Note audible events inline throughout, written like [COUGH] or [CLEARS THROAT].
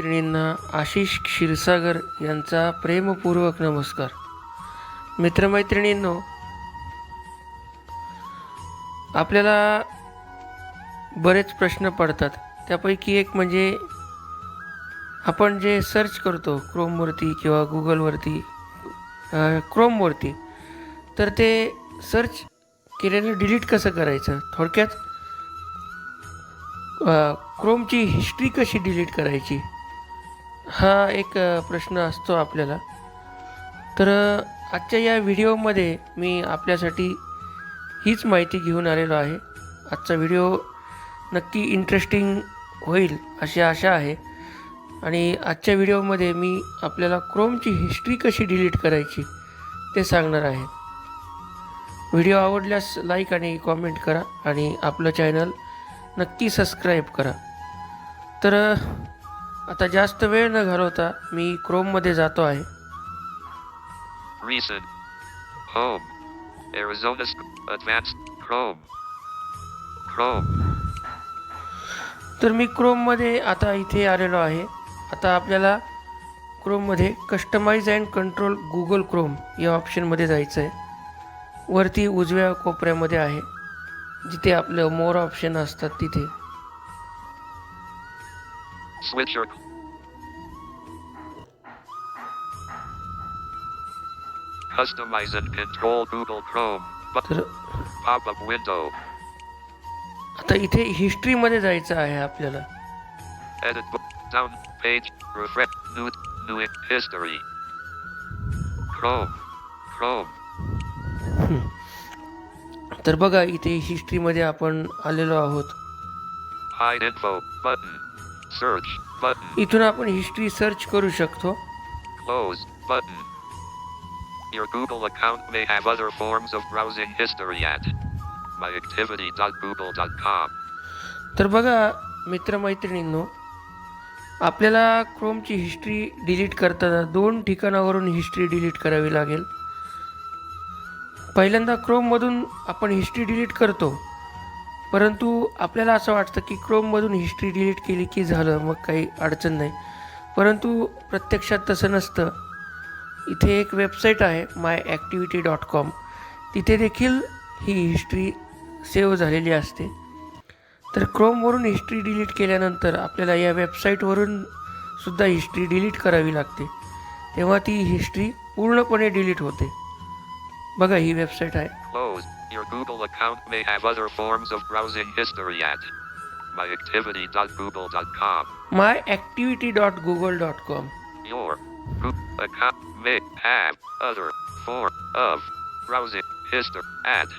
मित्रमैत्रिणींना आशिष क्षीरसागर यांचा प्रेमपूर्वक नमस्कार. मित्रमैत्रिणींनो आपल्याला बरेच प्रश्न पडतात. त्यापैकी एक म्हणजे आपण जे सर्च करतो क्रोमवरती किंवा गुगलवरती क्रोमवरती तर ते सर्च केलेलं डिलीट कसं करायचं? थोडक्यात क्रोमची हिस्ट्री कशी डिलीट करायची? हा एक प्रश्न असतो आपल्याला. तर आजच्या या व्हिडिओमध्ये मी आपल्यासाठी हीच माहिती घेऊन आलेलो आहे. आजचा व्हिडिओ नक्की इंटरेस्टिंग होईल अशी आशा आहे. आणि आजच्या व्हिडिओमध्ये मी आपल्याला क्रोमची हिस्ट्री कशी डिलीट करायची ते सांगणार आहे. व्हिडिओ आवडल्यास लाईक आणि कॉमेंट करा आणि आपलं चॅनल नक्की सबस्क्राईब करा. तर आता जास्त वेळ न घालवता मी क्रोममध्ये जातो आहे Recent. Home. Arizona Advanced. Chrome. Chrome. तर मी क्रोममध्ये आता इथे आलेलो आहे आता आपल्याला क्रोममध्ये customize and control Google Chrome या ऑप्शनमध्ये जायचं आहे वरती उजव्या कोपऱ्यामध्ये आहे जिथे आपलं मोर ऑप्शन असतात तिथे Switch your. Customize and control Google Chrome. But तर pop up window. आता इथे हिस्ट्रीमध्ये जायचं आहे आपल्याला Edit book. Down page. Refresh. New. New history. Chrome. Chrome. तर बघा इथे हिस्ट्रीमध्ये आपण आलेलो आहोत Hide info. Button. Button. इथून आपण हिस्ट्री सर्च करू शकतो Close. Button. Your Google account may have other forms of browsing history at myactivity.google.com. तर बघा मित्रमैत्रिणींनो आपल्याला क्रोमची हिस्ट्री डिलीट करताना दोन ठिकाणावरून हिस्ट्री डिलीट करावी लागेल पहिल्यांदा क्रोममधून आपण हिस्ट्री डिलीट करतो परंतु आपल्याला असं वाटतं की क्रोममधून हिस्ट्री डिलीट केली की झालं मग काही अडचण नाही. परंतु प्रत्यक्षात तसं नसतं. इथे एक वेबसाईट आहे माय ॲक्टिव्हिटी डॉट कॉम तिथे देखील ही हिस्ट्री सेव्ह झालेली असते. तर क्रोमवरून हिस्ट्री डिलीट केल्यानंतर आपल्याला या वेबसाईटवरून सुद्धा हिस्ट्री डिलीट करावी लागते. तेव्हा ती हिस्ट्री पूर्णपणे डिलीट होते. बघा ही वेबसाईट आहे. Google account may have other forms of browsing history at myactivity.google.com. My activity dot Google dot com Your Google account may have other form of browsing history at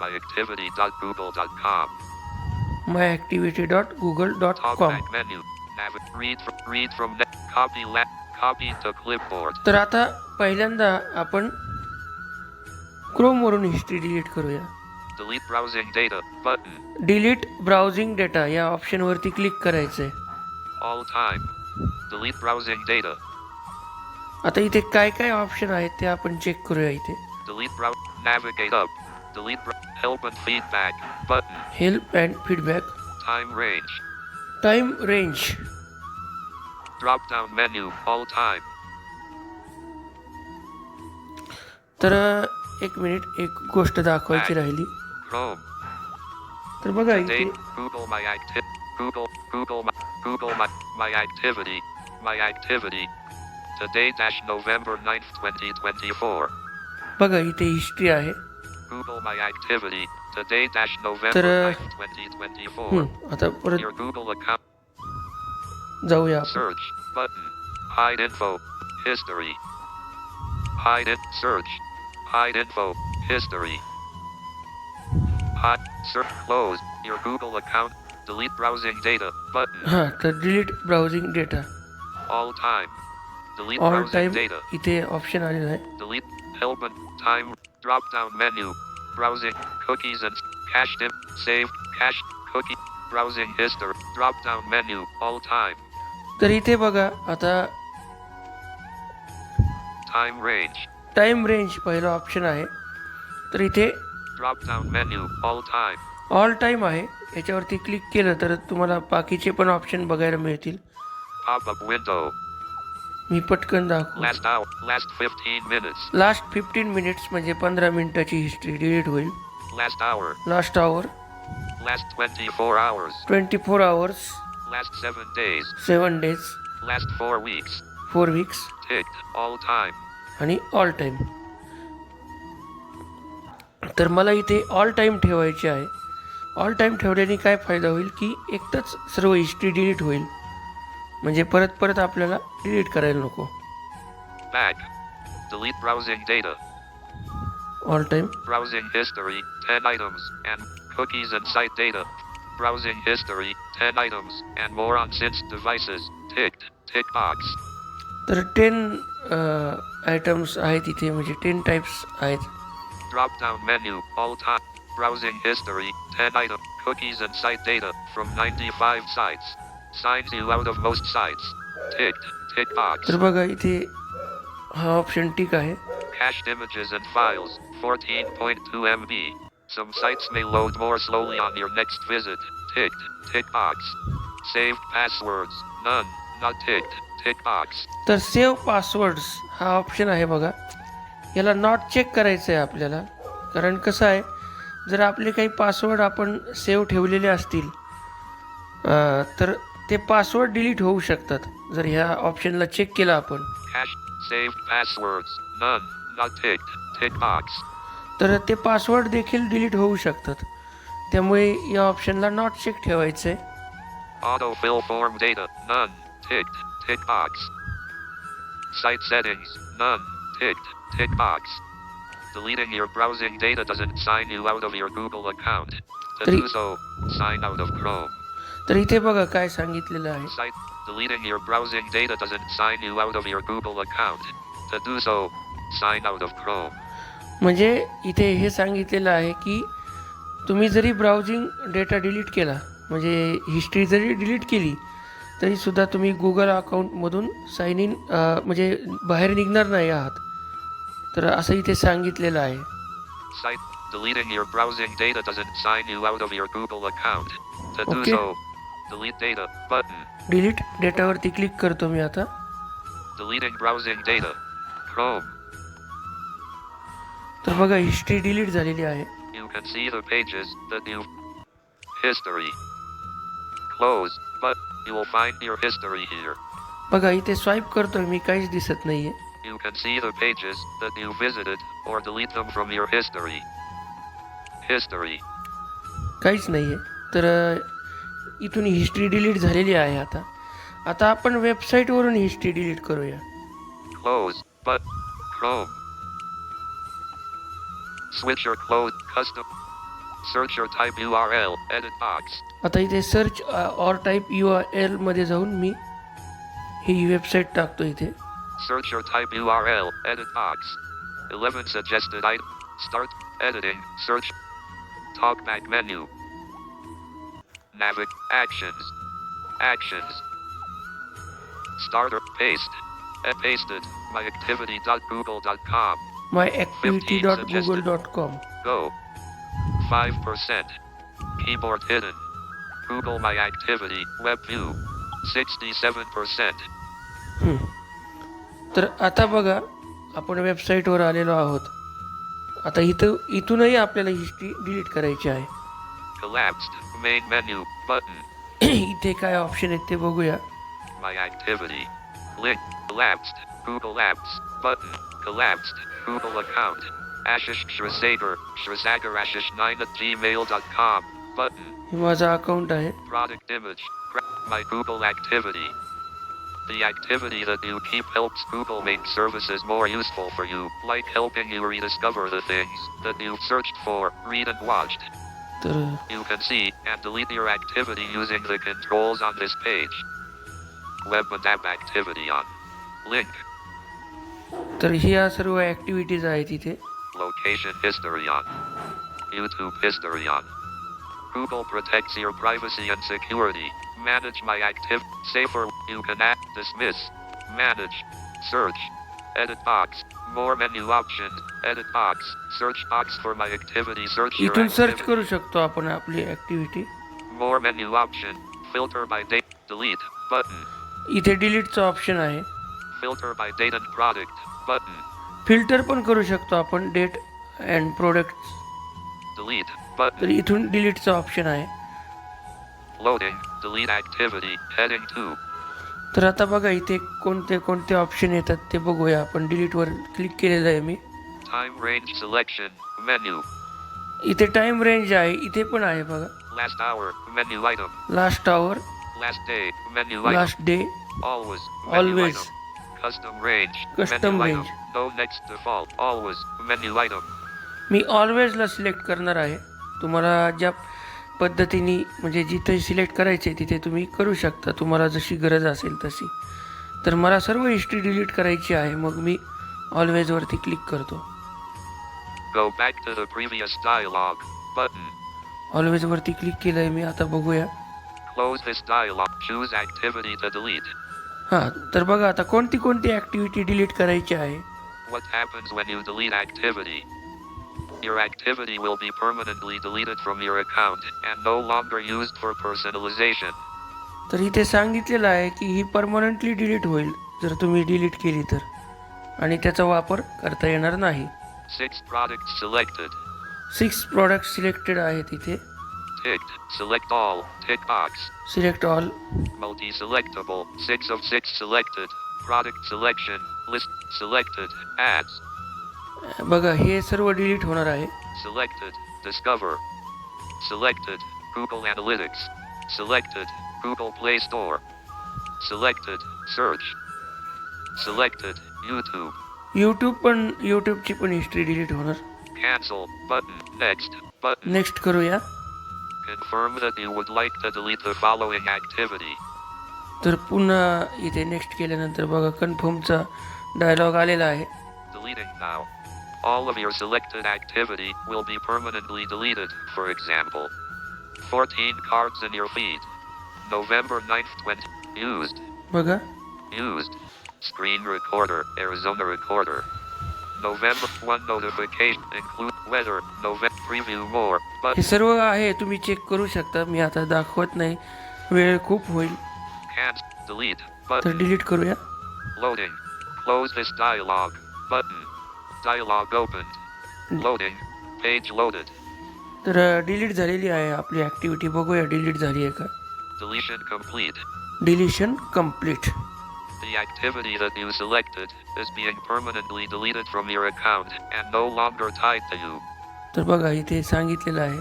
myactivity.google.com. My activity dot Google dot com Talkback menu. Nav- read from read from net. Copy la- copy to clipboard. तर आता पहिल्यांदा आपण क्रोमवरून history delete करूया Delete browsing data button. Delete browsing data या ऑप्शनवरती click करायचं आहे All time. Delete browsing data. आता इथे काय काय ऑप्शन आहेत ते आपण चेक करूया इथे brow. Navigate up. Delete br- help and feedback button. Help and feedback Time range. Time range Drop down menu. All time. तर एक मिनिट एक गोष्ट दाखवायची राहिली Chrome. तर बघा इथे Date. Google my acti- Google Google my Google my my activity. My activity. Today dash November 9th, 2024. बघा इथे हिस्ट्री आहे Google my activity. Today dash November तर- 9th, 2024. हम्म, आता परत Your Google account. जाऊया आपण Search button. Hide info. History. Hide it. Search. Hide info. History. Hide. Search. Close. Your Google account. Delete browsing data button. हां तर delete browsing data All time. Delete all browsing time data. इथे option आलेला आहे Delete. Help and time. Drop down menu. Browsing. Cookies and cached in. Saved. Cached. Cookie. Browsing history. Drop down menu. All time. तर इथे बघा आता Time range. Time range पहिला option आहे तर इथे All time. ऑल टाईम आहे याच्यावरती क्लिक केलं तर तुम्हाला बाकीचे पण ऑप्शन बघायला मिळतील. मी पटकन दाखवू Last hour. Last 15 minutes. Last fifteen minutes म्हणजे पंधरा मिनिटाची हिस्ट्री डिलीट होईल. Last hour Last 24 hours. Twenty four hours Last 7 days. Seven days Last 4 weeks. Four weeks. All time. आणि ऑल टाईम तर मला इथे ऑल टाईम ठेवायचे आहे. ऑल टाईम ठेवल्याने काय फायदा होईल की एकतच सर्व हिस्ट्री डिलीट होईल. म्हणजे परत परत आपल्याला डिलीट करायला नको. All time browsing history ten items and cookies and site data browsing history ten items and more on six devices tick tick box तर टेन आयटम्स uh, आहेत इथे म्हणजे टेन टाईप्स आहेत. Drop down menu, all time. Browsing history, 10 item, cookies and site data from 95 sites. Signs you out of most sites. Ticked. Tick box. तर बघा इथे हा option tick आहे Cached images and files, 14.2 MB. Some sites may load more slowly on your next visit. Ticked. Tick box. Saved passwords, none. Not ticked. Tick box. तर save passwords हा option आहे बघा याला नॉट चेक करायचं आहे आपल्याला कारण कसं आहे जर आपले काही पासवर्ड आपण सेव्ह ठेवलेले असतील तर ते पासवर्ड डिलीट होऊ शकतात जर ह्या ऑप्शनला चेक केलं आपण. तर ते पासवर्ड देखील डिलीट होऊ शकतात त्यामुळे या ऑप्शनला नॉट चेक ठेवायचं. Site settings, none. Ticked. Tick box. Deleting your browsing data doesn't sign you out of your Google account. To do so, sign out of Chrome. तर इथे बघा काय सांगितलेलं आहे Site. Deleting your browsing data doesn't sign you out of your Google account. To do so, sign out of Chrome. म्हणजे इथे हे सांगितलेलं आहे की तुम्ही जरी ब्राउजिंग डेटा डिलीट केला म्हणजे हिस्ट्री जरी डिलीट केली तरीसुद्धा तुम्ही गुगल अकाउंटमधून साइन इन म्हणजे बाहेर निघणार नाही आहात तर असं इथे सांगितलेलं आहे Deleting your browsing data doesn't sign you out of your Google account. To do Okay. so, delete data button. Delete डेटावरती click करतो मी आता Deleting browsing data. Chrome. तर बघा हिस्ट्री डिलीट झालेली आहे You can see the pages that you history. Close, but you will find your history here. बघा इथे swipe करतोय मी काहीच दिसत नाहीये You can see the pages that you visited or delete them from your history. History. काहीच नाहीये तर इथून हिस्ट्री डिलीट झालेली आहे आता आता आपण वेबसाईटवरून हिस्ट्री डिलीट करूया Close, but Chrome. Switch or close custom. Search or type URL, edit box. आता इथे search or type U R एलमध्ये जाऊन मी ही वेबसाईट टाकतो इथे Search or type URL, edit box. 11 suggested item. Start, editing, search. Talkback menu. Navig, actions. Actions. Starter, paste. And pasted, myactivity.google.com. Myactivity.google.com. Go. 5%. Keyboard hidden. Google My Activity, Web View. 67%. Hmm. तर आता बघा आपण वेबसाईटवर आलेलो आहोत. आता इथं इथूनही आपल्याला हिस्ट्री डिलीट करायची आहे. [CLEARS THROAT] इथे काय ऑप्शन आहेत ते बघूया. My activity link collapsed Google apps button collapsed Google account Ashish Shrasagar Shrasagar Ashish nine at Gmail dot com button हे माझा अकाउंट आहे. Product image my Google activity The activity that you keep helps Google make services more useful for you, like helping you rediscover the things that you've searched for, read and watched. तर You can see and delete your activity using the controls on this page. Web and app activity on. Link. तर ह्या सर्व activities आहेत इथे Location history on. YouTube history on. Google protects your privacy and security. Manage my active. Safer. You can act. Dismiss. Manage. Search. Edit box. More menu options. Edit box. Search box for my activity. Search your इथून search activity. करू शकतो आपण आपली activity More menu option. Filter by date. Delete. Button. इथे डिलीटचं option आहे Filter by date and product. Button. Filter पण करू शकतो आपण date and product delete button. तर इथून डिलीटचा ऑप्शन आहे. लोडिंग डिलीट ऍक्टिव्हिटी हेडिंग 2 तर आता बघा इथे कोणते कोणते ऑप्शन येतात ते बघूया. आपण डिलीट वर क्लिक केलेलं आहे मी. टाइम रेंज सिलेक्शन मेनू इथे टाइम रेंज आहे इथे पण आहे बघा. Last hour menu item last hour last day menu item last day always always custom range custom range no next default always menu item मी ऑलवेजला सिलेक्ट करणार आहे तुम्हाला ज्या पद्धतीने म्हणजे जिथे सिलेक्ट करायचे तिथे तुम्ही करू शकता तुम्हाला जशी गरज असेल तशी तर मला सर्व हिस्ट्री डिलीट करायची आहे मग मी ऑलवेजवरती क्लिक करतो Go back to the previous dialog. Button. ऑलवेजवरती क्लिक केलं आहे मी आता बघूया Close this dialog. Choose activity to delete. हां तर बघा आता कोणती कोणती ॲक्टिव्हिटी डिलीट करायची आहे Your activity will be permanently deleted from your account and no longer used for personalization. तर इथे सांगितलेलं आहे की ही परमनंटली डिलीट होईल जर तुम्ही डिलीट केली तर आणि त्याचा वापर करता येणार नाही Six products selected. Six product selected आहेत इथे Ticked. Select all. Tick box. Select all Multi-selectable. Six of six selected. Product selection. List selected. Ads. बघा हे सर्व डिलीट होणार आहे. Selected Discover selected Google Analytics selected Google Play Store selected search selected YouTube YouTube पण यूट्यूबची पण history delete होणार. Cancel button next button next करूया. Confirm that you would like to delete the following activity तर पुन्हा इथे next केल्यानंतर बघा कन्फर्मचा डायलॉग आलेला आहे. Deleting now All of your selected activity will be permanently deleted, for example. 14 cards in your feed. November 9th, 20. Used. बघा Used. Screen recorder, Arizona recorder. November 1 notification include weather, November preview more, हे but सर्व आहे तुम्ही check करू शकता मी आता दाखवत नाही वेळ खूप होईल can't delete तर button. डिलीट करूया Loading. Close this dialog button. Dialog opened. Loading. Page loaded. तर डिलीट झालेली आहे आपली ॲक्टिव्हिटी बघूया डिलीट झाली आहे का Deletion complete. Deletion complete The activity that you selected is being permanently deleted from your account and no longer tied to you. तर बघा इथे सांगितलेलं आहे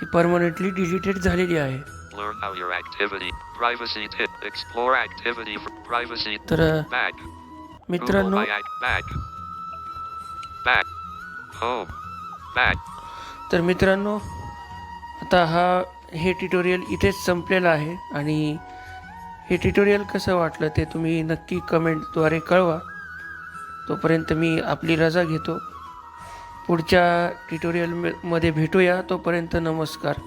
की परमनंटली डिलीटेड झालेली आहे Learn how your activity. Privacy tip. Explore activity for privacy. तर Back. Google मित्रांनो My Act. Back. Back. Home. Oh, Back. तर मित्रांनो आता हा हे ट्युटोरियल इथेच संपलेलं आहे आणि हे ट्युटोरियल कसं वाटलं ते तुम्ही नक्की कमेंटद्वारे कळवा तोपर्यंत मी आपली रजा घेतो पुढच्या ट्युटोरियलमध्ये भेटूया तोपर्यंत नमस्कार